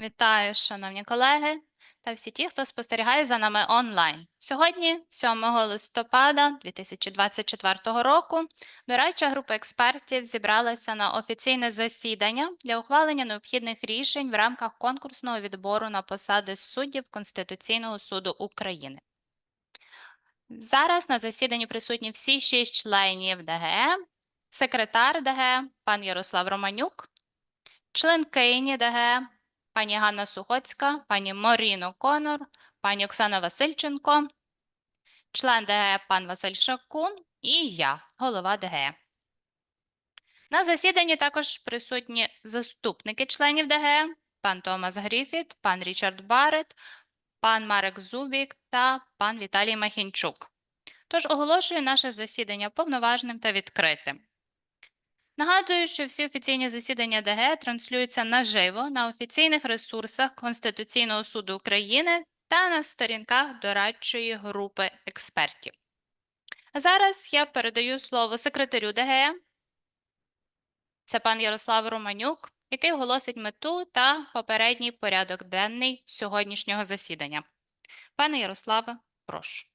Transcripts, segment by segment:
Вітаю, шановні колеги та всі ті, хто спостерігає за нами онлайн. Сьогодні, 7 листопада 2024 року, дорадча група експертів зібралася на офіційне засідання для ухвалення необхідних рішень в рамках конкурсного відбору на посади суддів Конституційного суду України. Зараз на засіданні присутні всі шість членів ДГЕ, секретар ДГЕ, пан Ярослав Романюк, членкині ДГЕ, пані Ганна Сухоцька, пані Моріно Конор, пані Оксана Васильченко, член ДГЕ пан Василь Шакун і я, голова ДГЕ. На засіданні також присутні заступники членів ДГЕ, пан Томас Гріфіт, пан Річард Барет, пан Марек Зубік та пан Віталій Махінчук. Тож оголошую наше засідання повноважним та відкритим. Нагадую, що всі офіційні засідання ДГ транслюються наживо на офіційних ресурсах Конституційного суду України та на сторінках дорадчої групи експертів. Зараз я передаю слово секретарю ДГ. Це пан Ярослав Романюк, який оголосить мету та попередній порядок денний сьогоднішнього засідання. Пане Ярославе, прошу.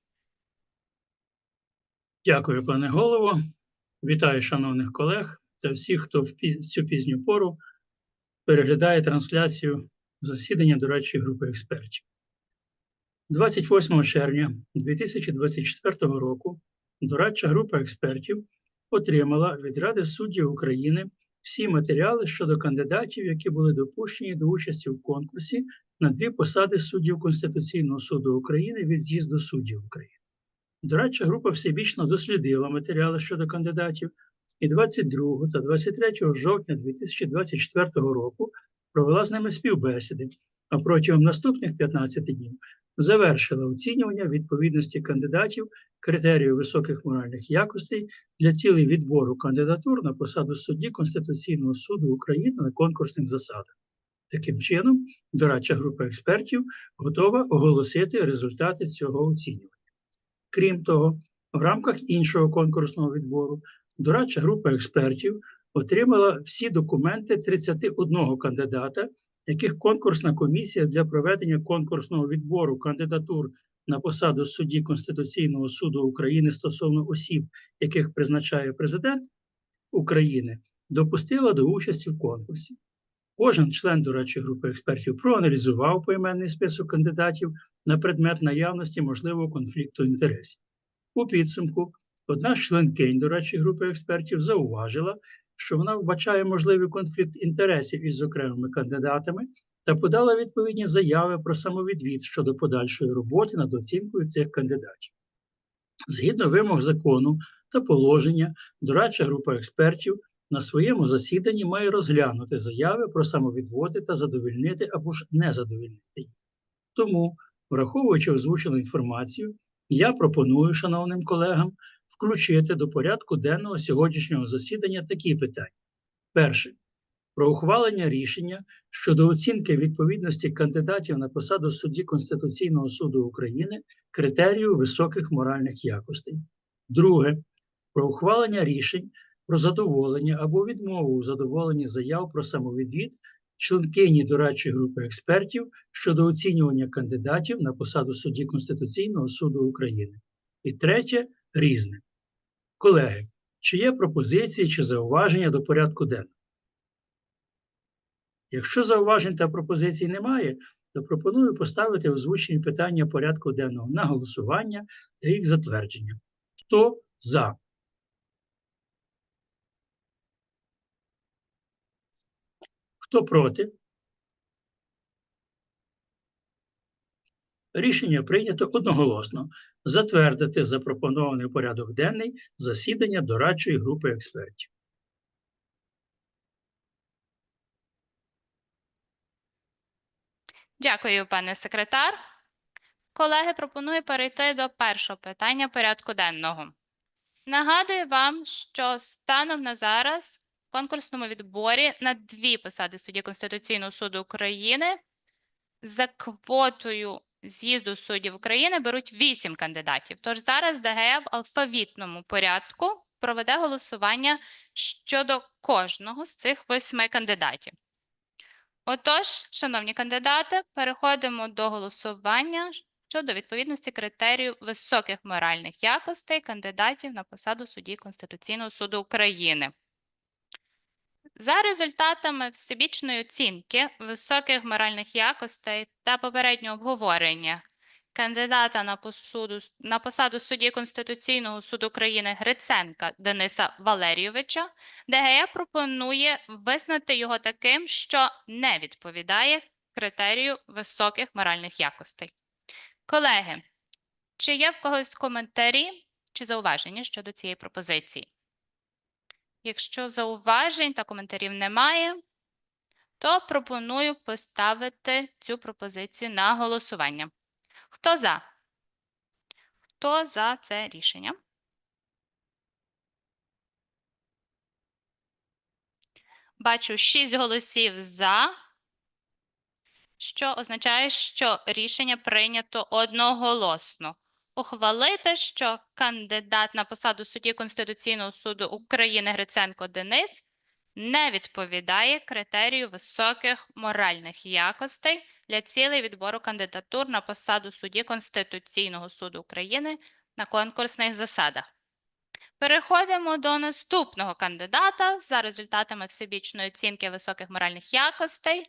Дякую, пане голово. Вітаю шановних колег та всіх, хто в цю пізню пору переглядає трансляцію засідання дорадчої групи експертів. 28 червня 2024 року дорадча група експертів отримала від Ради суддів України всі матеріали щодо кандидатів, які були допущені до участі в конкурсі на дві посади суддів Конституційного суду України від з'їзду суддів України. Дорадча група всебічно дослідила матеріали щодо кандидатів і 22 та 23 жовтня 2024 року провела з ними співбесіди, а протягом наступних 15 днів завершила оцінювання відповідності кандидатів критерію високих моральних якостей для цілей відбору кандидатур на посаду судді Конституційного суду України на конкурсних засадах. Таким чином, дорадча група експертів готова оголосити результати цього оцінювання. Крім того, в рамках іншого конкурсного відбору дорадча група експертів отримала всі документи 31 кандидата, яких конкурсна комісія для проведення конкурсного відбору кандидатур на посаду судді Конституційного суду України стосовно осіб, яких призначає президент України, допустила до участі в конкурсі. Кожен член дорадчої групи експертів проаналізував поіменний список кандидатів на предмет наявності можливого конфлікту інтересів. У підсумку одна з членкинь дорадчої групи експертів зауважила, що вона вбачає можливий конфлікт інтересів із окремими кандидатами та подала відповідні заяви про самовідвід щодо подальшої роботи над оцінкою цих кандидатів. Згідно вимог закону та положення, дорадча група експертів на своєму засіданні має розглянути заяви про самовідводи та задовільнити або ж не задовільнити їх. Тому, враховуючи озвучену інформацію, я пропоную шановним колегам включити до порядку денного сьогоднішнього засідання такі питання. Перше. Про ухвалення рішення щодо оцінки відповідності кандидатів на посаду судді Конституційного суду України критерію високих моральних якостей. Друге. Про ухвалення рішень про задоволення або відмову у задоволенні заяв про самовідвід членкині дорадчої групи експертів щодо оцінювання кандидатів на посаду судді Конституційного суду України. І третє різне. Колеги, чи є пропозиції чи зауваження до порядку денного? Якщо зауважень та пропозицій немає, то пропоную поставити озвучені питання порядку денного на голосування та їх затвердження. Хто за? Хто проти? Рішення прийнято одноголосно затвердити запропонований порядок денний засідання дорадчої групи експертів. Дякую, пане секретар. Колеги, пропоную перейти до першого питання порядку денного. Нагадую вам, що станом на зараз в конкурсному відборі на дві посади судді Конституційного суду України за квотою з'їзду суддів України беруть вісім кандидатів. Тож зараз ДГЕ в алфавітному порядку проведе голосування щодо кожного з цих восьми кандидатів. Отож, шановні кандидати, переходимо до голосування щодо відповідності критерію високих моральних якостей кандидатів на посаду судді Конституційного суду України. За результатами всебічної оцінки високих моральних якостей та попереднього обговорення кандидата на посуду, на посаду судді Конституційного суду України Гриценка Дениса Валерійовича, ДГЕ пропонує визнати його таким, що не відповідає критерію високих моральних якостей. Колеги, чи є в когось коментарі чи зауваження щодо цієї пропозиції? Якщо зауважень та коментарів немає, то пропоную поставити цю пропозицію на голосування. Хто за? Хто за це рішення? Бачу 6 голосів за, що означає, що рішення прийнято одноголосно. Ухвалити, що кандидат на посаду судді Конституційного суду України Гриценко Денис не відповідає критерію високих моральних якостей для цілей відбору кандидатур на посаду судді Конституційного суду України на конкурсних засадах. Переходимо до наступного кандидата за результатами всебічної оцінки високих моральних якостей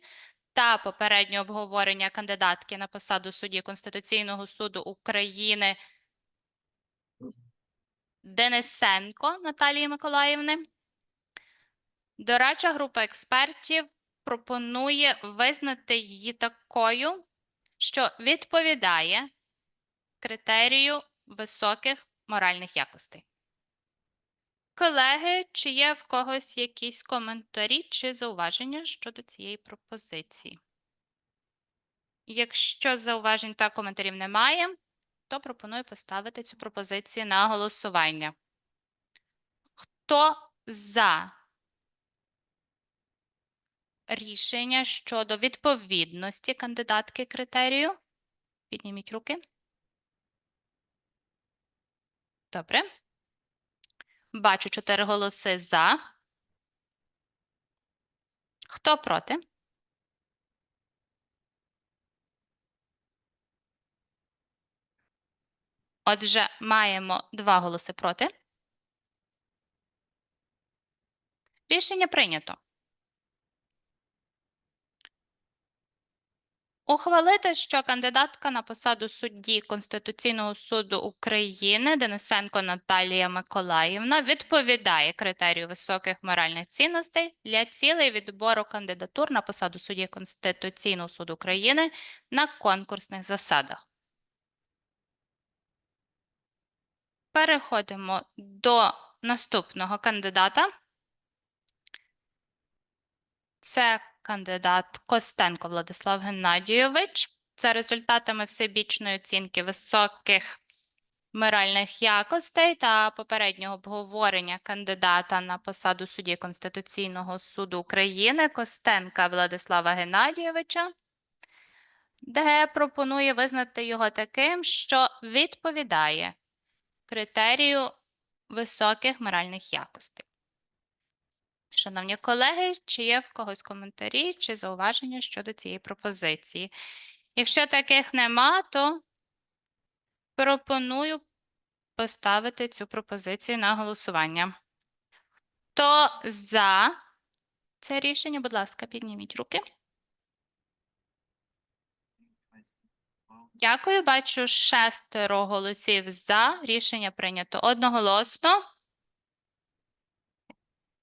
та попереднього обговорення кандидатки на посаду судді Конституційного суду України Денисенко Наталії Миколаївни. Дорадча група експертів пропонує визнати її такою, що відповідає критерію високих моральних якостей. Колеги, чи є в когось якісь коментарі чи зауваження щодо цієї пропозиції? Якщо зауважень та коментарів немає, то пропоную поставити цю пропозицію на голосування. Хто за рішення щодо відповідності кандидатки критерію? Підніміть руки. Добре. Бачу чотири голоси за. Хто проти? Отже, маємо два голоси проти. Рішення прийнято. Ухвалити, що кандидатка на посаду судді Конституційного суду України Денисенко Наталія Миколаївна відповідає критерію високих моральних цінностей для цілей відбору кандидатур на посаду судді Конституційного суду України на конкурсних засадах. Переходимо до наступного кандидата. Це кандидат Костенко Владислав Геннадійович. За результатами всебічної оцінки високих моральних якостей та попереднього обговорення кандидата на посаду судді Конституційного суду України Костенка Владислава Геннадійовича, ДГ пропонує визнати його таким, що відповідає критерію високих моральних якостей. Шановні колеги, чи є в когось коментарі чи зауваження щодо цієї пропозиції? Якщо таких нема, то пропоную поставити цю пропозицію на голосування. Хто за це рішення, будь ласка, підніміть руки. Дякую. Бачу шестеро голосів за. Рішення прийнято одноголосно.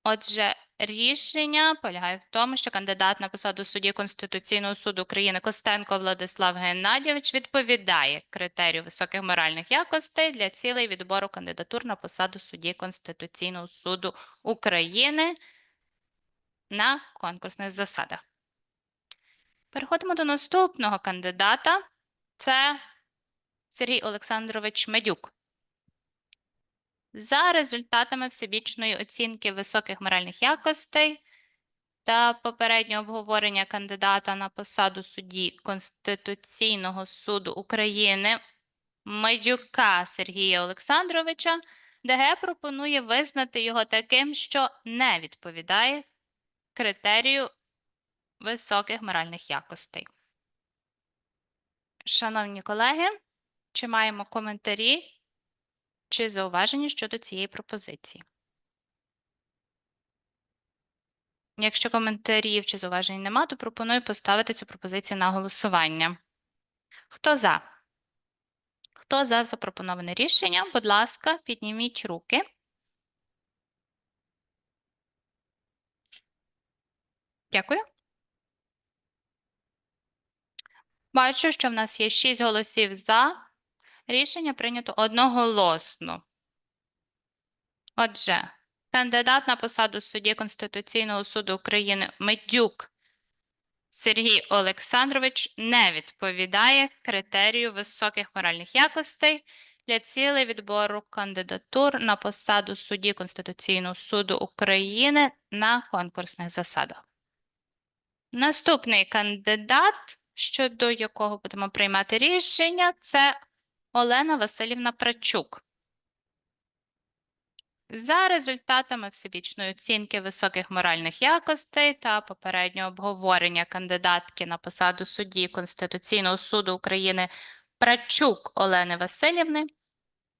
Отже, рішення полягає в тому, що кандидат на посаду судді Конституційного суду України Костенко Владислав Геннадійович відповідає критерію високих моральних якостей для цілей відбору кандидатур на посаду судді Конституційного суду України на конкурсних засадах. Переходимо до наступного кандидата. Це Сергій Олександрович Медюк. За результатами всебічної оцінки високих моральних якостей та попереднього обговорення кандидата на посаду судді Конституційного суду України Медюка Сергія Олександровича, ДГ пропонує визнати його таким, що не відповідає критерію високих моральних якостей. Шановні колеги, чи маємо коментарі чи зауваження щодо цієї пропозиції? Якщо коментарів чи зауважень нема, то пропоную поставити цю пропозицію на голосування. Хто за? Хто за запропоноване рішення? Будь ласка, підніміть руки. Дякую. Бачу, що в нас є 6 голосів за. Рішення прийнято одноголосно. Отже, кандидат на посаду судді Конституційного суду України Медюк Сергій Олександрович не відповідає критерію високих моральних якостей для цілей відбору кандидатур на посаду судді Конституційного суду України на конкурсних засадах. Наступний кандидат, щодо якого будемо приймати рішення, це Олена Васильівна Прачук. За результатами всебічної оцінки високих моральних якостей та попереднього обговорення кандидатки на посаду судді Конституційного суду України Прачук Олени Васильівни,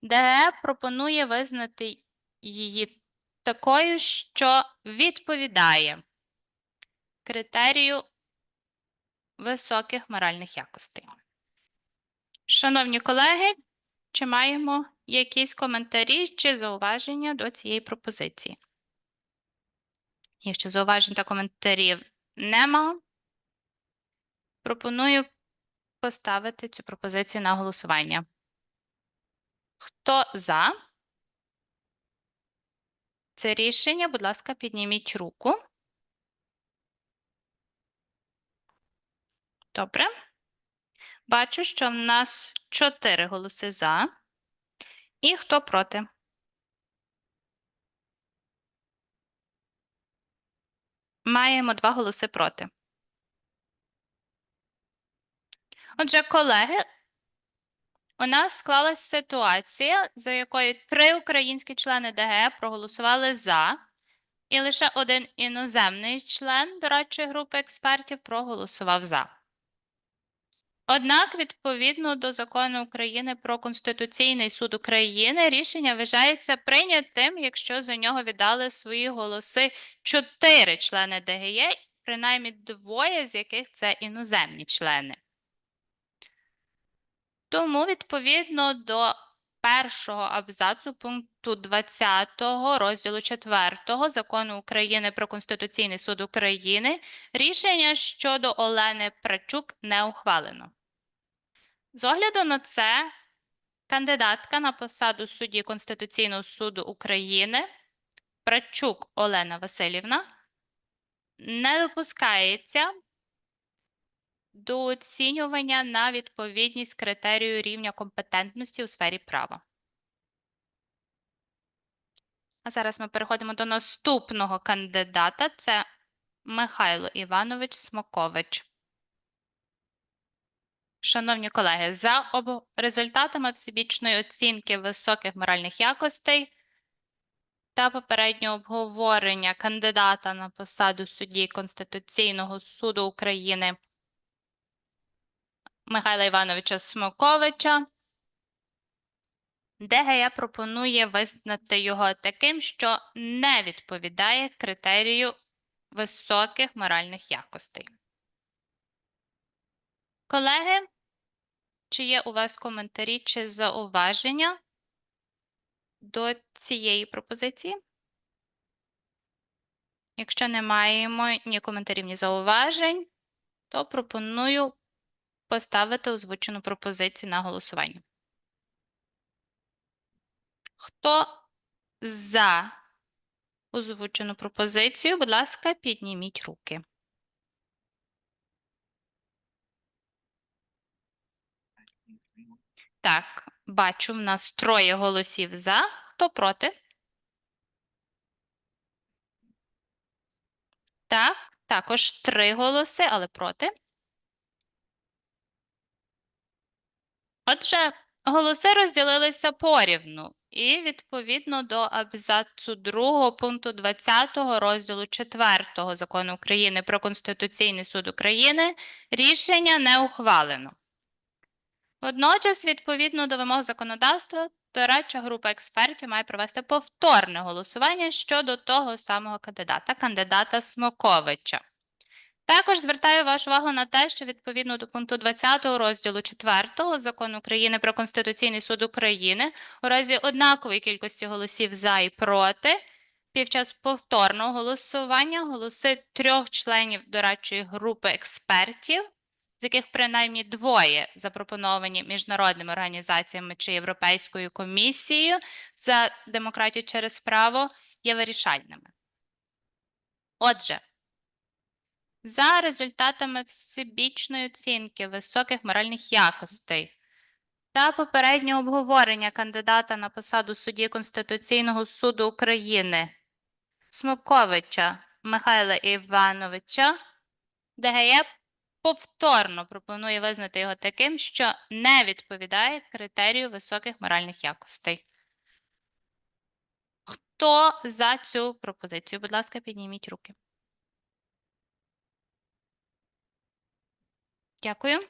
ДГЕ пропонує визнати її такою, що відповідає критерію високих моральних якостей. Шановні колеги, чи маємо якісь коментарі чи зауваження до цієї пропозиції? Якщо зауважень та коментарів нема, пропоную поставити цю пропозицію на голосування. Хто за це рішення, будь ласка, підніміть руку. Добре. Бачу, що в нас чотири голоси за. І хто проти? Маємо два голоси проти. Отже, колеги, у нас склалася ситуація, за якою три українські члени ДГ проголосували за, і лише один іноземний член дорадчої групи експертів проголосував за. Однак, відповідно до закону України про Конституційний суд України, рішення вважається прийнятим, якщо за нього віддали свої голоси чотири члени ДГЄ, принаймні двоє з яких це іноземні члени. Тому, відповідно до першого абзацу пункту 20 розділу 4 закону України про Конституційний суд України рішення щодо Олени Прачук не ухвалено. З огляду на це, кандидатка на посаду судді Конституційного суду України Прачук Олена Васильівна не допускається до оцінювання на відповідність критерію рівня компетентності у сфері права. А зараз ми переходимо до наступного кандидата. Це Михайло Іванович Смокович. Шановні колеги, за результатами всебічної оцінки високих моральних якостей та попереднього обговорення кандидата на посаду судді Конституційного суду України Михайла Івановича Смоковича, ДГЯ пропонує визнати його таким, що не відповідає критерію високих моральних якостей. Колеги, чи є у вас коментарі чи зауваження до цієї пропозиції? Якщо не маємо ні коментарів, ні зауважень, то пропоную поставити озвучену пропозицію на голосування. Хто за озвучену пропозицію, будь ласка, підніміть руки. Так, бачу, в нас троє голосів за. Хто проти? Так, також три голоси, але проти. Отже, голоси розділилися порівну. І відповідно до абзацу 2 пункту 20 розділу 4 закону України про Конституційний суд України рішення не ухвалено. Водночас, відповідно до вимог законодавства, дорадча група експертів має провести повторне голосування щодо того самого кандидата, кандидата Смоковича. Також звертаю вашу увагу на те, що відповідно до пункту 20 розділу 4 закону України про Конституційний суд України у разі однакової кількості голосів за і проти під час повторного голосування голоси трьох членів дорадчої групи експертів, з яких принаймні двоє запропоновані міжнародними організаціями чи Європейською комісією за демократію через право, є вирішальними. Отже, за результатами всебічної оцінки високих моральних якостей та попереднього обговорення кандидата на посаду судді Конституційного суду України Смоковича Михайла Івановича, ДГЄ повторно пропонує визнати його таким, що не відповідає критерію високих моральних якостей. Хто за цю пропозицію? Будь ласка, підніміть руки. Дякую.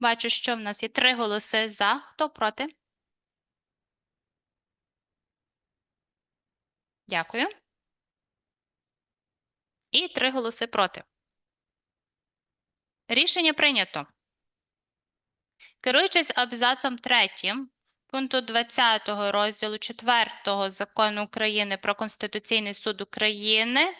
Бачу, що в нас є три голоси за. Хто проти? Дякую. І три голоси проти. Рішення прийнято. Керуючись абзацом 3 пункту 20 розділу 4 закону України про Конституційний суд України,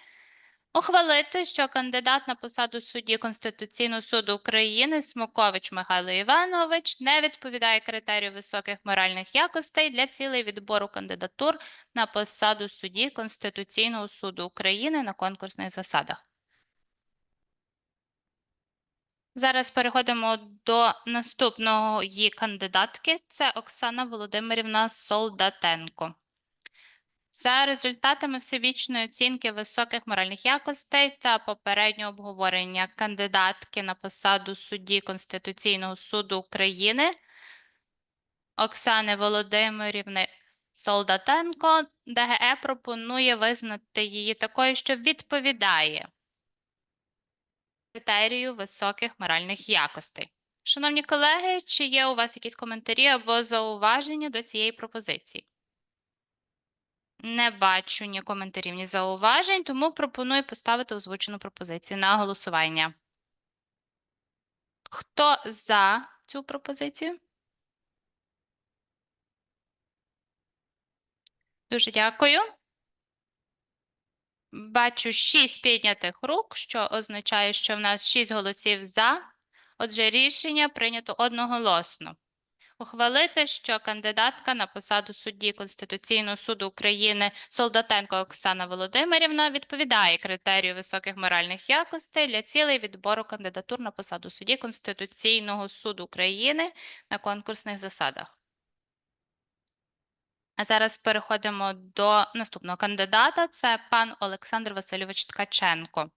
ухвалити, що кандидат на посаду судді Конституційного суду України Смокович Михайло Іванович не відповідає критерію високих моральних якостей для цілей відбору кандидатур на посаду судді Конституційного суду України на конкурсних засадах. Зараз переходимо до наступної кандидатки. Це Оксана Володимирівна Солдатенко. За результатами всебічної оцінки високих моральних якостей та попереднього обговорення кандидатки на посаду судді Конституційного суду України Оксани Володимирівни Солдатенко ДГЕ пропонує визнати її такою, що відповідає критерію високих моральних якостей. Шановні колеги, чи є у вас якісь коментарі або зауваження до цієї пропозиції? Не бачу ні коментарів, ні зауважень, тому пропоную поставити озвучену пропозицію на голосування. Хто за цю пропозицію? Дуже дякую. Бачу шість піднятих рук, що означає, що в нас шість голосів за. Отже, рішення прийнято одноголосно. Ухвалити, що кандидатка на посаду судді Конституційного суду України Солдатенко Оксана Володимирівна відповідає критерію високих моральних якостей для цілей відбору кандидатур на посаду судді Конституційного суду України на конкурсних засадах. А зараз переходимо до наступного кандидата. Це пан Олександр Васильович Ткаченко.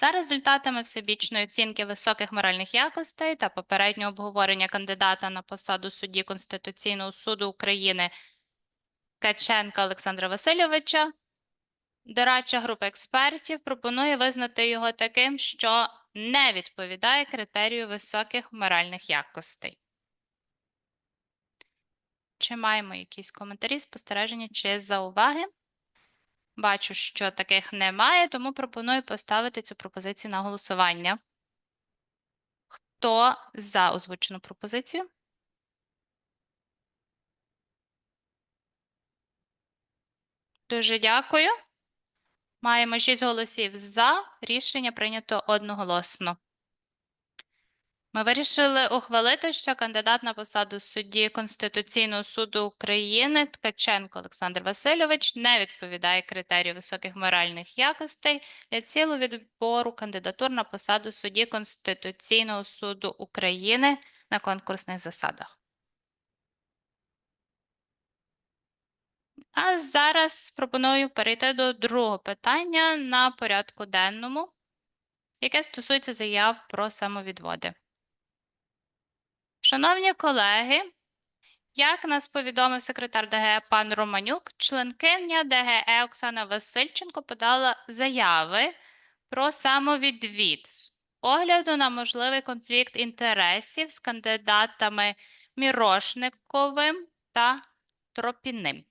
За результатами всебічної оцінки високих моральних якостей та попереднього обговорення кандидата на посаду судді Конституційного суду України Ткаченка Олександра Васильовича, дорадча група експертів пропонує визнати його таким, що не відповідає критерію високих моральних якостей. Чи маємо якісь коментарі, спостереження чи зауваги? Бачу, що таких немає, тому пропоную поставити цю пропозицію на голосування. Хто за озвучену пропозицію? Дуже дякую. Маємо 6 голосів за. Рішення прийнято одноголосно. Ми вирішили ухвалити, що кандидат на посаду судді Конституційного суду України Ткаченко Олександр Васильович не відповідає критерію високих моральних якостей для цілу відбору кандидатур на посаду судді Конституційного суду України на конкурсних засадах. А зараз пропоную перейти до другого питання на порядку денному, яке стосується заяв про самовідводи. Шановні колеги, Як нас повідомив секретар ДГ пан Романюк, членкиня ДГЕ Оксана Васильченко подала заяви про самовідвід з огляду на можливий конфлікт інтересів з кандидатами Мірошниковим та Тропіним.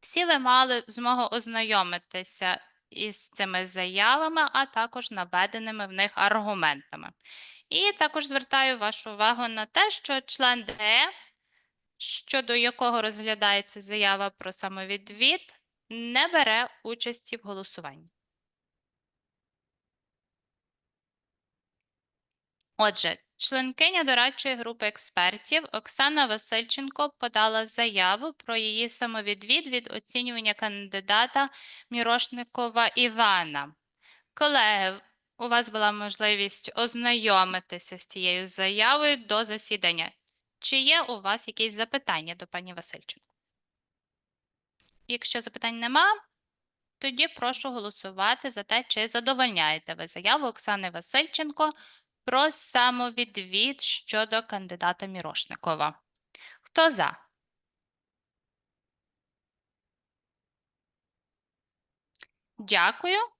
Всі ви мали змогу ознайомитися із цими заявами, а також наведеними в них аргументами. І також звертаю вашу увагу на те, що член ДЕ, щодо якого розглядається заява про самовідвід, не бере участі в голосуванні. Отже, членкиня дорадчої групи експертів Оксана Васильченко подала заяву про її самовідвід від оцінювання кандидата Мірошникова Івана. Колеги, у вас була можливість ознайомитися з цією заявою до засідання. Чи є у вас якісь запитання до пані Васильченко? Якщо запитань нема, тоді прошу голосувати за те, чи задовольняєте ви заяву Оксани Васильченко про самовідвід щодо кандидата Мірошникова. Хто за? Дякую.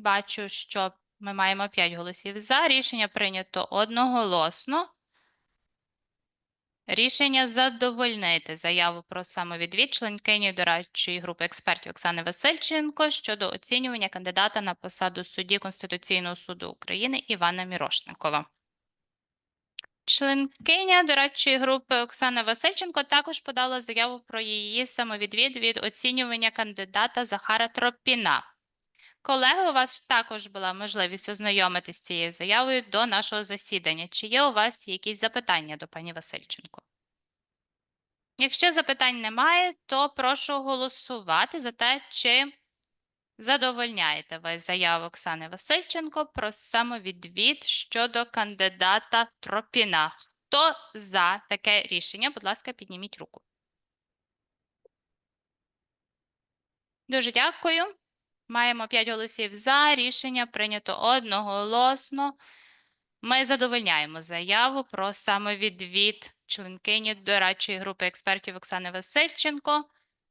Бачу, що ми маємо 5 голосів за. Рішення прийнято одноголосно. Рішення задовольнити заяву про самовідвід членкині дорадчої групи експертів Оксани Васильченко щодо оцінювання кандидата на посаду судді Конституційного суду України Івана Мірошникова. Членкиня дорадчої групи Оксана Васильченко також подала заяву про її самовідвід від оцінювання кандидата Захара Тропіна. Колеги, у вас також була можливість ознайомитися з цією заявою до нашого засідання. Чи є у вас якісь запитання до пані Васильченко? Якщо запитань немає, то прошу голосувати за те, чи задовольняєте ви заяву Оксани Васильченко про самовідвід щодо кандидата Тропіна. Хто за таке рішення? Будь ласка, підніміть руку. Дуже дякую. Маємо 5 голосів за. Рішення прийнято одноголосно. Ми задовольняємо заяву про самовідвід членкині дорадчої групи експертів Оксани Васильченко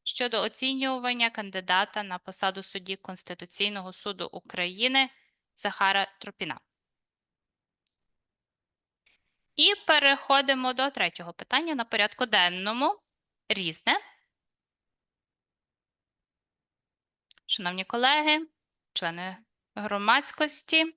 щодо оцінювання кандидата на посаду судді Конституційного суду України Захара Тропіна. І переходимо до третього питання на порядку денному. Різне. Шановні колеги, члени громадськості,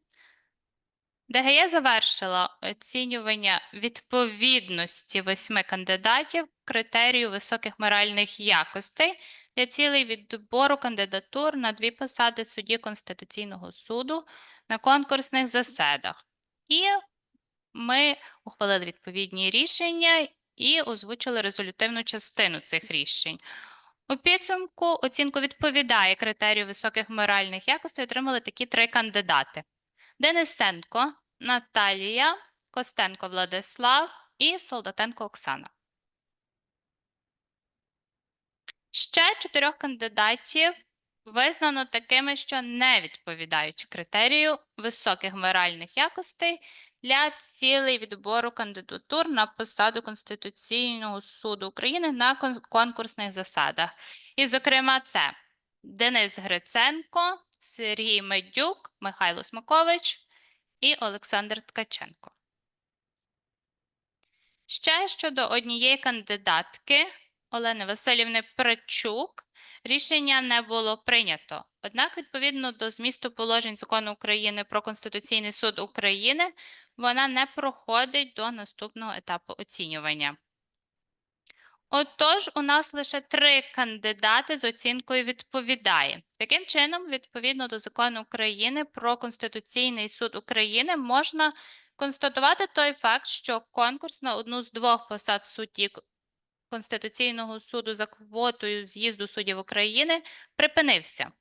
ДГЄ завершила оцінювання відповідності восьми кандидатів критерію високих моральних якостей для цілей відбору кандидатур на дві посади судді Конституційного суду на конкурсних засадах. І ми ухвалили відповідні рішення і озвучили резолютивну частину цих рішень. У підсумку оцінку відповідає критерію високих моральних якостей отримали такі три кандидати: Денисенко Наталія, Костенко Владислав і Солдатенко Оксана. Ще чотирьох кандидатів визнано такими, що не відповідають критерію високих моральних якостей для цілей відбору кандидатур на посаду Конституційного суду України на конкурсних засадах. І, зокрема, це Денис Гриценко, Сергій Медюк, Михайло Смакович і Олександр Ткаченко. Ще щодо однієї кандидатки Олени Васильівни Причук рішення не було прийнято. Однак, відповідно до змісту положень закону України про Конституційний суд України, вона не проходить до наступного етапу оцінювання. Отож, у нас лише три кандидати з оцінкою відповідає. Таким чином, відповідно до закону України про Конституційний суд України, можна констатувати той факт, що конкурс на одну з двох посад судді Конституційного суду за квотою з'їзду суддів України припинився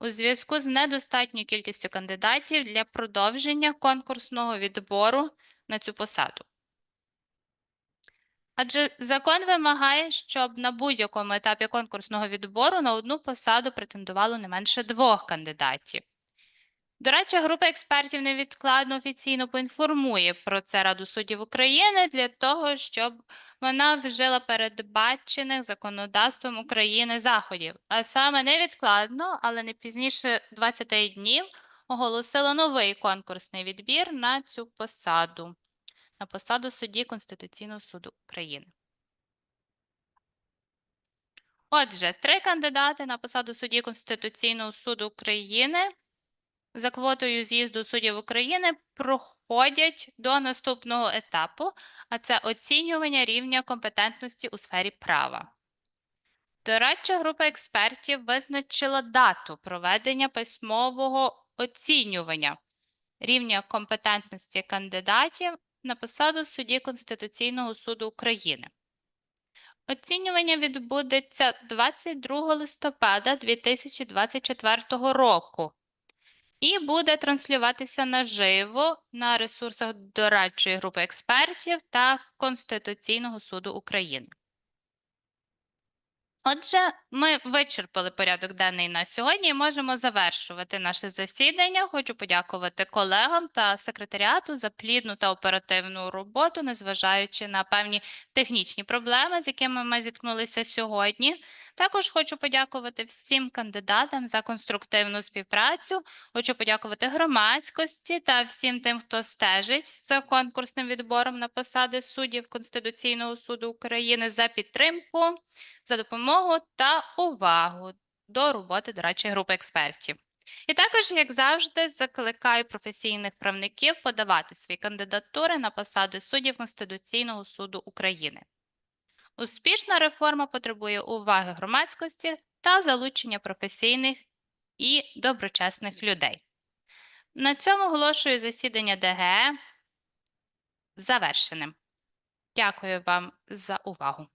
у зв'язку з недостатньою кількістю кандидатів для продовження конкурсного відбору на цю посаду. Адже закон вимагає, щоб на будь-якому етапі конкурсного відбору на одну посаду претендувало не менше двох кандидатів. Дорадча група експертів невідкладно офіційно поінформує про це Раду суддів України для того, щоб вона вжила передбачених законодавством України заходів, а саме невідкладно, але не пізніше 20 днів оголосила новий конкурсний відбір на цю посаду, на посаду судді Конституційного суду України. Отже, три кандидати на посаду судді Конституційного суду України за квотою з'їзду суддів України проходять до наступного етапу, а це оцінювання рівня компетентності у сфері права. Дорадча група експертів визначила дату проведення письмового оцінювання рівня компетентності кандидатів на посаду судді Конституційного суду України. Оцінювання відбудеться 22 листопада 2024 року і буде транслюватися наживо на ресурсах дорадчої групи експертів та Конституційного суду України. Отже, ми вичерпали порядок денний на сьогодні і можемо завершувати наше засідання. Хочу подякувати колегам та секретаріату за плідну та оперативну роботу, незважаючи на певні технічні проблеми, з якими ми зіткнулися сьогодні. Також хочу подякувати всім кандидатам за конструктивну співпрацю. Хочу подякувати громадськості та всім тим, хто стежить за конкурсним відбором на посади суддів Конституційного суду України за підтримку, за допомогу та увагу до роботи дорадчої групи експертів. І також, як завжди, закликаю професійних правників подавати свої кандидатури на посади суддів Конституційного суду України. Успішна реформа потребує уваги громадськості та залучення професійних і доброчесних людей. На цьому оголошую засідання ДГЕ завершеним. Дякую вам за увагу.